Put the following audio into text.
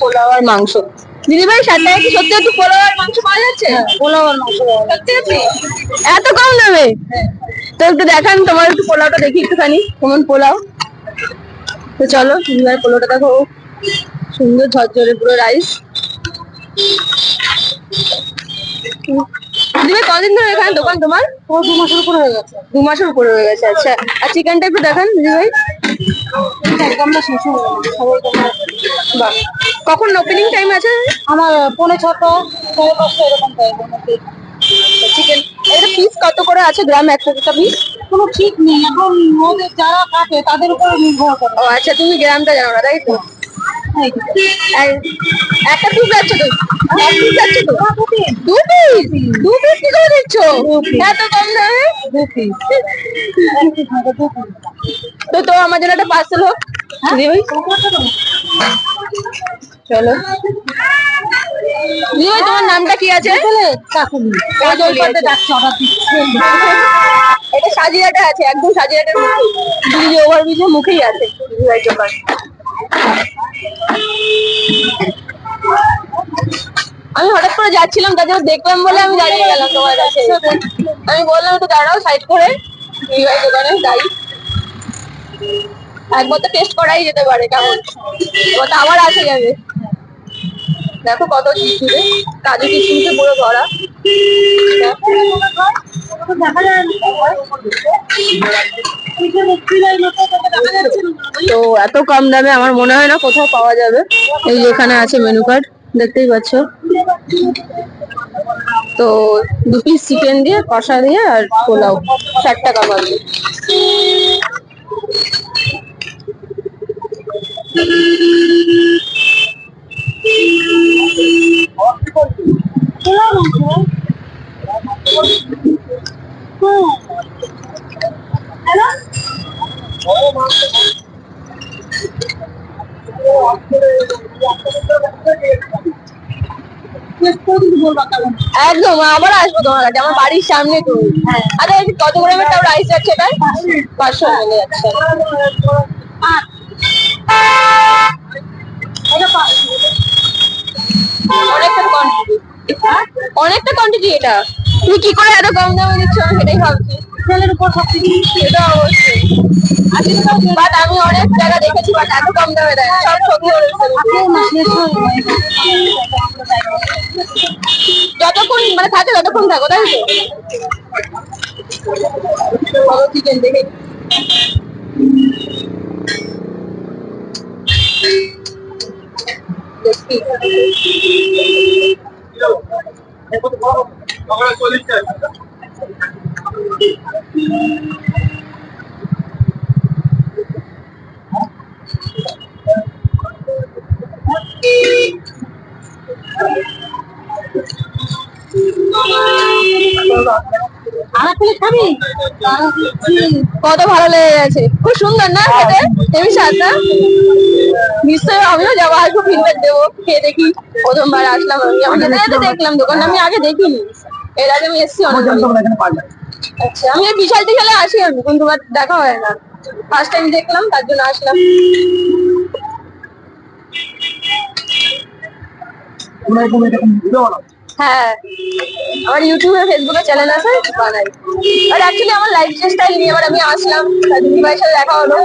পোলাও আর মাংস দিদি ভাই ষাট টাকা কি সত্যি একটু পোলাও আর মাংস পাওয়া যাচ্ছে? পোলাও আর মাংস সত্যি সত্যি? এত কম দামে তো একটু দেখান তোমার একটু পোলাওটা দেখি একটুখানি কেমন পোলাও? তো চলো দিদি ভাই পোলাওটা দেখো। সুন্দর ঝরঝরে পুরো রাইস। দিদি কদিন ধরে এখানে দোকান তোমার? দু মাসের উপরে হয়ে গেছে। দু মাসের উপরে হয়ে গেছে আচ্ছা। আর চিকেনটা একটু দেখান দিদি ভাই। একদম না শেষ হয়ে গেল সবাই তোমরা বাহ। কখন ওপেনিং টাইম আছে? আমার পৌনে ছটা সাড়ে পাঁচটা এরকম চিকেন এটা পিস কত করে আছে গ্রাম একশো টাকা পিস কোনো ঠিক নেই। এখন যারা কাটে তাদের উপরে নির্ভর করে। ও আচ্ছা তুমি গ্রামটা জানো না তাই তো? একটা পিস যাচ্ছে তো এক পিস যাচ্ছে তো দু পিস দু পিস কি করে দিচ্ছ এত কম দামে দু piece। তো তো আমার জন্য একটা পার্সেল হোক। চলো। দিদি তোমার নামটা কি আছে? কাকুলি। এটা সাজিয়াটা আছে একদম সাজিয়াটার মুখে দিদি ওভার মুখেই আছে। দিদি ভাই দোকান আমি হঠাৎ করে যাচ্ছিলাম জন্য দেখলাম বলে আমি দাঁড়িয়ে গেলাম তোমার কাছে। আমি বললাম, একটু দাঁড়াও সাইড করে। ভাই দোকানে যাই একবার তো টেস্ট করাই যেতে পারে, কেমন? এবার তো আবার আসে যাবে। দেখো কত খিচুড়ি কাজু কিশমিশে পুরো ভরা। তো এত কম দামে আমার মনে হয় না কোথাও পাওয়া যাবে। এই যে এখানে আছে মেনু কার্ড দেখতেই পাচ্ছ। তো দু পিস চিকেন দিয়ে, কষা দিয়ে আর পোলাও। ষাট টাকা পাবে। পোলাও মাংস। হুম। হ্যালো? Test করে কিন্তু বলবা কেমন। একদম আবার আসব তোমার কাছে আমার বাড়ির সামনে তো। আরে কত গ্রামের তাও রাইস যাচ্ছে এটা পাঁচশো মিলে যাচ্ছে। অনেকটা কোয়ান্টিটি অনেকটা কোয়ান্টিটি এটা। তুমি কি করে এত কম দামে দিচ্ছ সেটাই ভাবছি। তেলের উপর সব কিছু। সেটা অবশ্যই। বাট আমি অনেক জায়গা দেখেছি বাট এত কম দামে দেয়। সব ছবি যতক্ষণ মানে থাকে ততক্ষণ থাকো তাই তো চিকেন দেখি। কত ভালো লেগে গেছে খুব সুন্দর না খেতে নিশ্চয়ই আমিও যাব আসব ফিডব্যাক দেবো খেয়ে দেখি প্রথমবার আসলাম আমি দেখলাম দোকানটা আমি আগে দেখিনি এর আগে আমি এসেছি আচ্ছা আমি বিশাল টিশালে আসি আমি কিন্তু দেখা হয় না ফার্স্ট টাইম দেখলাম তার জন্য আসলাম হ্যাঁ আমার ইউটিউবে ফেসবুকে চ্যানেল আছে, বানাই আর অ্যাকচুয়ালি আমার লাইফ স্টাইল নিয়ে এবার আমি আসলাম দিদি ভাইয়ের সাথে দেখা হলো